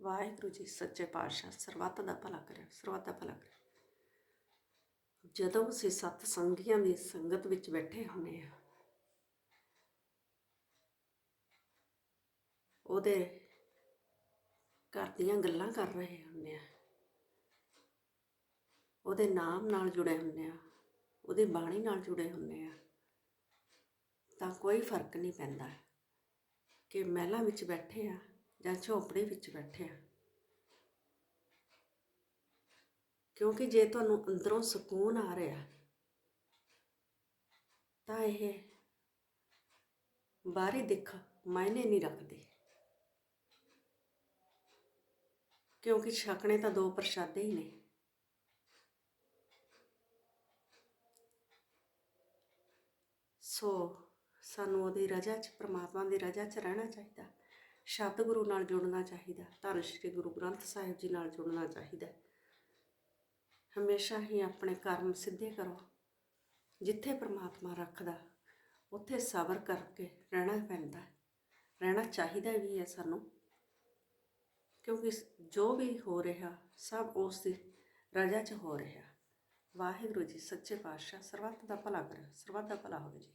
ਵਾਹਿਗੁਰੂ ਜੀ ਸੱਚੇ ਪਾਤਸ਼ਾਹ, ਸਰਬੱਤ ਦਾ ਭਲਾ ਕਰੇ, ਸਰਬੱਤ ਦਾ ਭਲਾ ਕਰੇ। ਜਦੋਂ ਅਸੀਂ ਸਤ ਸੰਗੀਆਂ ਦੀ ਸੰਗਤ ਵਿੱਚ ਬੈਠੇ ਹੁੰਨੇ ਆ ਉਹਦੇ ਘਰ ਦੀਆਂ ਗੱਲਾਂ ਕਰ ਰਹੇ ਹੁੰਨੇ ਆ ਉਹਦੇ ਨਾਮ ਨਾਲ ਜੁੜੇ ਹੁੰਨੇ ਆ ਉਹਦੀ ਬਾਣੀ ਨਾਲ ਜੁੜੇ ਹੁੰਨੇ ਆ ਤਾਂ ਕੋਈ ਫ਼ਰਕ ਨਹੀਂ ਪੈਂਦਾ ਕਿ ਮਹਿਲਾਂ ਵਿੱਚ ਬੈਠੇ ਆ ਜਾਂ ਝੋਪੜੀ ਵਿੱਚ ਬੈਠੇ ਹਾਂ ਕਿਉਂਕਿ ਜੇ ਤੁਹਾਨੂੰ ਅੰਦਰੋਂ ਸਕੂਨ ਆ ਰਿਹਾ, ਤਾਂ ਇਹ ਬਾਹਰੀ ਦਿੱਖ ਮਾਇਨੇ ਨਹੀਂ ਰੱਖਦੀ। ਕਿਉਂਕਿ ਛਕਣੇ ਤਾਂ ਦੋ ਪ੍ਰਸ਼ਾਦੇ ਹੀ ਨੇ। ਸੋ ਸਾਨੂੰ ਉਹਦੀ ਰਜ਼ਾ 'ਚ, ਪ੍ਰਮਾਤਮਾ ਦੀ ਰਜ਼ਾ 'ਚ ਰਹਿਣਾ ਚਾਹੀਦਾ। ਸਤਿਗੁਰੂ ਨਾਲ ਜੁੜਨਾ ਚਾਹੀਦਾ ਧੰਨ ਸ਼੍ਰੀ ਗੁਰੂ ਗ੍ਰੰਥ ਸਾਹਿਬ ਜੀ ਨਾਲ ਜੁੜਨਾ ਚਾਹੀਦਾ ਹਮੇਸ਼ਾ ਹੀ ਆਪਣੇ ਕਰਮ ਸਿੱਧੇ ਕਰੋ। ਜਿੱਥੇ ਪ੍ਰਮਾਤਮਾ ਰੱਖਦਾ, ਉੱਥੇ ਸਬਰ ਕਰਕੇ ਰਹਿਣਾ ਪੈਂਦਾ ਰਹਿਣਾ ਚਾਹੀਦਾ ਵੀ ਹੈ ਸਾਨੂੰ। ਕਿਉਂਕਿ ਜੋ ਵੀ ਹੋ ਰਿਹਾ, ਸਭ ਉਸ ਦੀ ਰਜ਼ਾ 'ਚ ਹੋ ਰਿਹਾ। ਵਾਹਿਗੁਰੂ ਜੀ, ਸੱਚੇ ਪਾਤਸ਼ਾਹ, ਸਰਬੱਤ ਦਾ ਭਲਾ ਕਰੇ, ਸਰਬੱਤ ਦਾ ਭਲਾ ਹੋਵੇ ਜੀ।